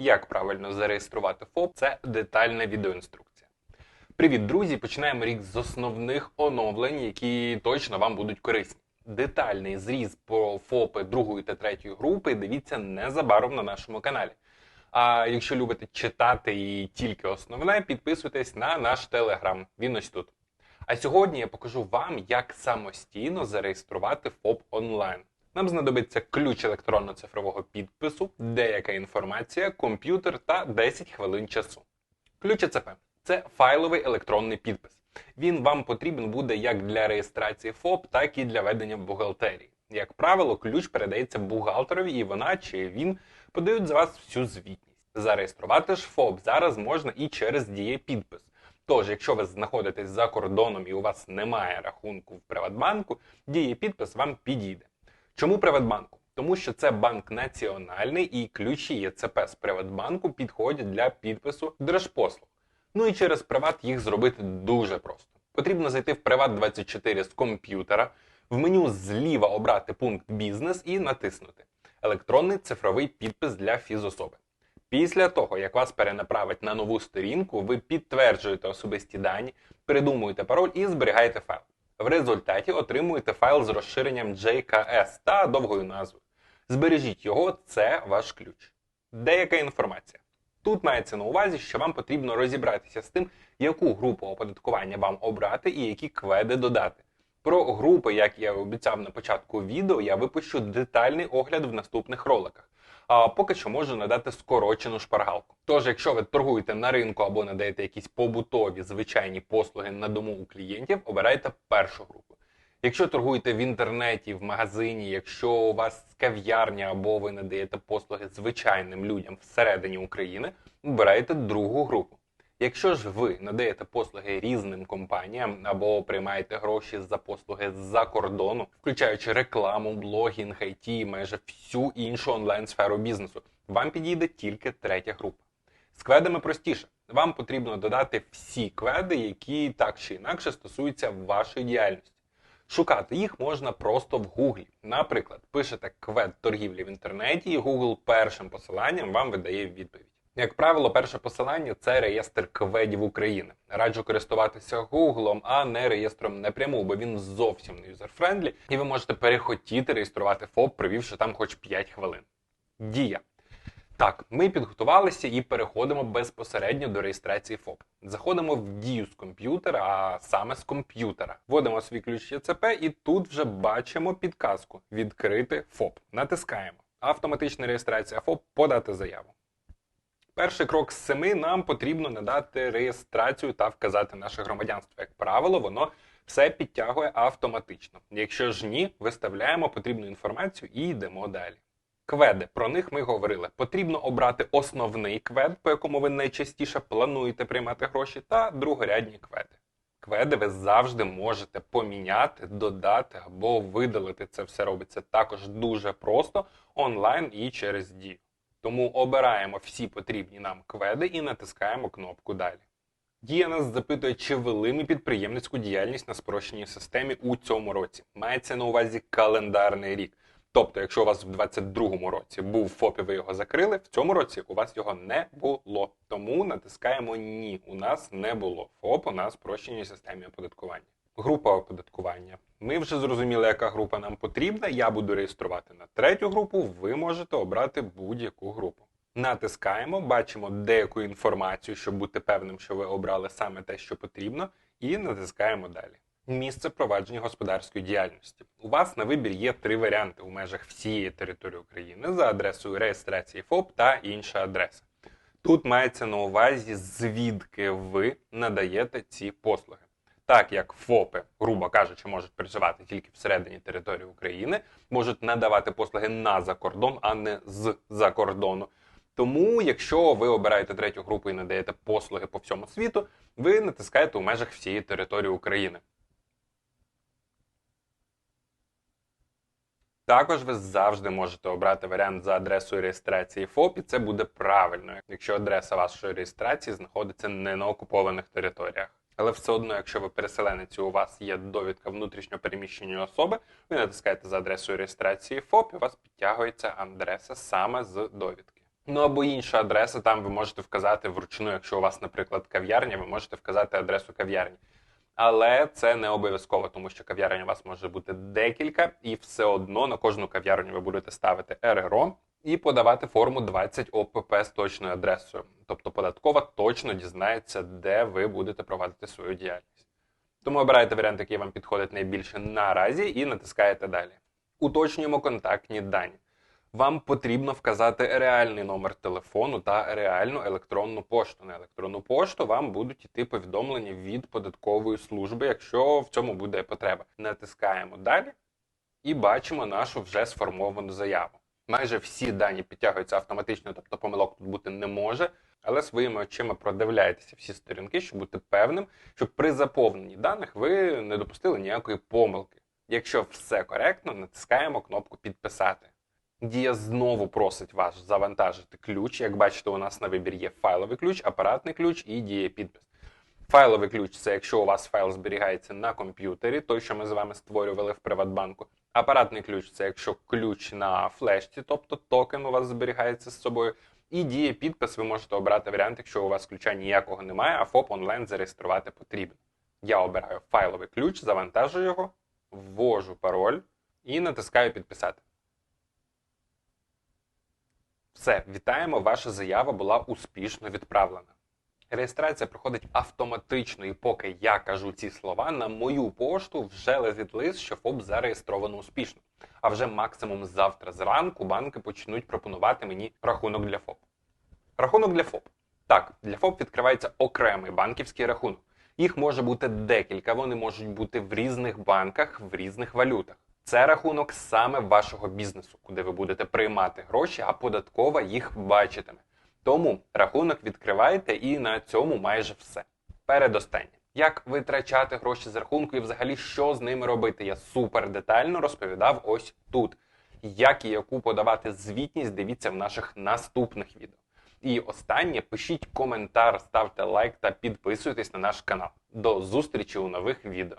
Як правильно зареєструвати ФОП, це детальна відеоінструкція. Привіт, друзі! Починаємо рік з основних оновлень, які точно вам будуть корисні. Детальний зріз про ФОПи другої та третьої групи дивіться незабаром на нашому каналі. А якщо любите читати і тільки основне, підписуйтесь на наш телеграм. Він ось тут. А сьогодні я покажу вам, як самостійно зареєструвати ФОП онлайн. Нам знадобиться ключ електронно-цифрового підпису, деяка інформація, комп'ютер та 10 хвилин часу. Ключ ЕЦП це файловий електронний підпис. Він вам потрібен буде як для реєстрації ФОП, так і для ведення бухгалтерії. Як правило, ключ передається бухгалтерові, і вона чи він подають за вас всю звітність. Зареєструвати ж ФОП зараз можна і через дієпідпис. Тож, якщо ви знаходитесь за кордоном і у вас немає рахунку в Приватбанку, дієпідпис вам підійде. Чому Приватбанку? Тому що це банк національний і ключі ЄЦП з Приватбанку підходять для підпису держпослуг. Ну і через Приват їх зробити дуже просто. Потрібно зайти в Приват24 з комп'ютера, в меню зліва обрати пункт Бізнес і натиснути Електронний цифровий підпис для фізособи. Після того, як вас перенаправить на нову сторінку, ви підтверджуєте особисті дані, придумуєте пароль і зберігаєте файл. В результаті отримуєте файл з розширенням JKS та довгою назвою. Збережіть його, це ваш ключ. Деяка інформація. Тут мається на увазі, що вам потрібно розібратися з тим, яку групу оподаткування вам обрати і які кведи додати. Про групи, як я обіцяв на початку відео, я випущу детальний огляд в наступних роликах. А поки що можу надати скорочену шпаргалку. Тож, якщо ви торгуєте на ринку або надаєте якісь побутові звичайні послуги на дому у клієнтів, обирайте першу групу. Якщо торгуєте в інтернеті, в магазині, якщо у вас кав'ярня або ви надаєте послуги звичайним людям всередині України, обирайте другу групу. Якщо ж ви надаєте послуги різним компаніям або приймаєте гроші за послуги з-за кордону, включаючи рекламу, блогінг, IT і майже всю іншу онлайн-сферу бізнесу, вам підійде тільки третя група. З кведами простіше. Вам потрібно додати всі кведи, які так чи інакше стосуються вашої діяльності. Шукати їх можна просто в Гуглі. Наприклад, пишете квед торгівлі в інтернеті, і Google першим посиланням вам видає відповідь. Як правило, перше посилання це реєстр кведів України. Раджу користуватися Гуглом, а не реєстром напряму, бо він зовсім не юзерфрендлі, і ви можете перехотіти реєструвати ФОП, провівши там хоч 5 хвилин. Дія. Так, ми підготувалися і переходимо безпосередньо до реєстрації ФОП. Заходимо в дію з комп'ютера, а саме з комп'ютера. Вводимо свій ключ ЄЦП і тут вже бачимо підказку Відкрити ФОП. Натискаємо. Автоматична реєстрація ФОП подати заяву. Перший крок з семи нам потрібно надати реєстрацію та вказати наше громадянство. Як правило, воно все підтягує автоматично. Якщо ж ні, виставляємо потрібну інформацію і йдемо далі. Кведи, про них ми говорили. Потрібно обрати основний квед, по якому ви найчастіше плануєте приймати гроші, та другорядні кведи. Кведи ви завжди можете поміняти, додати або видалити. Це все робиться також дуже просто онлайн і через дію. Тому обираємо всі потрібні нам кведи і натискаємо кнопку Далі. Дія нас запитує, чи вели ми підприємницьку діяльність на спрощеній системі у цьому році. Мається на увазі календарний рік. Тобто, якщо у вас в 2022 році був ФОП і ви його закрили, в цьому році у вас його не було. Тому натискаємо Ні. У нас не було ФОП у нас спрощеній системі оподаткування. Група оподаткування. Ми вже зрозуміли, яка група нам потрібна. Я буду реєструвати на третю групу, ви можете обрати будь-яку групу. Натискаємо, бачимо деяку інформацію, щоб бути певним, що ви обрали саме те, що потрібно, і натискаємо далі. Місце провадження господарської діяльності. У вас на вибір є три варіанти у межах всієї території України за адресою реєстрації ФОП та інша адреса. Тут мається на увазі, звідки ви надаєте ці послуги. Так як ФОПи, грубо кажучи, можуть працювати тільки всередині території України, можуть надавати послуги на закордон, а не з за кордону. Тому, якщо ви обираєте третю групу і надаєте послуги по всьому світу, ви натискаєте у межах всієї території України. Також ви завжди можете обрати варіант за адресою реєстрації ФОП, і це буде правильно, якщо адреса вашої реєстрації знаходиться не на окупованих територіях. Але все одно, якщо ви переселенець, і у вас є довідка внутрішньо переміщеної особи, ви натискаєте за адресою реєстрації ФОП, і у вас підтягується адреса саме з довідки. Ну або інша адреса, там ви можете вказати вручну, якщо у вас, наприклад, кав'ярня, ви можете вказати адресу кав'ярні. Але це не обов'язково, тому що кав'ярень у вас може бути декілька, і все одно на кожну кав'ярню ви будете ставити РРО і подавати форму 20 ОПП з точною адресою. Тобто податкова точно дізнається, де ви будете проводити свою діяльність. Тому обирайте варіант, який вам підходить найбільше наразі, і натискаєте далі. Уточнюємо контактні дані. Вам потрібно вказати реальний номер телефону та реальну електронну пошту. На електронну пошту вам будуть йти повідомлення від податкової служби, якщо в цьому буде потреба. Натискаємо далі і бачимо нашу вже сформовану заяву. Майже всі дані підтягуються автоматично, тобто помилок тут бути не може. Але своїми очима продивляйтеся всі сторінки, щоб бути певним, щоб при заповненні даних ви не допустили ніякої помилки. Якщо все коректно, натискаємо кнопку Підписати. Дія знову просить вас завантажити ключ. Як бачите, у нас на вибір є файловий ключ, апаратний ключ і діє підпис. Файловий ключ це якщо у вас файл зберігається на комп'ютері, той, що ми з вами створювали в Приватбанку. Апаратний ключ це якщо ключ на флешці, тобто токен у вас зберігається з собою. І діє підпис, ви можете обрати варіант, якщо у вас ключа ніякого немає, а ФОП онлайн зареєструвати потрібно. Я обираю файловий ключ, завантажую його, ввожу пароль і натискаю підписати. Все, вітаємо, ваша заява була успішно відправлена. Реєстрація проходить автоматично, і поки я кажу ці слова, на мою пошту вже летить лист, що ФОП зареєстровано успішно. А вже максимум завтра зранку банки почнуть пропонувати мені рахунок для ФОП. Рахунок для ФОП. Так, для ФОП відкривається окремий банківський рахунок. Їх може бути декілька, вони можуть бути в різних банках, в різних валютах. Це рахунок саме вашого бізнесу, куди ви будете приймати гроші, а податкова їх бачитиме. Тому рахунок відкриваєте і на цьому майже все. Передостаннє. Як витрачати гроші з рахунку і взагалі що з ними робити, я супер детально розповідав ось тут. Як і яку подавати звітність, дивіться в наших наступних відео. І останнє, пишіть коментар, ставте лайк та підписуйтесь на наш канал. До зустрічі у нових відео.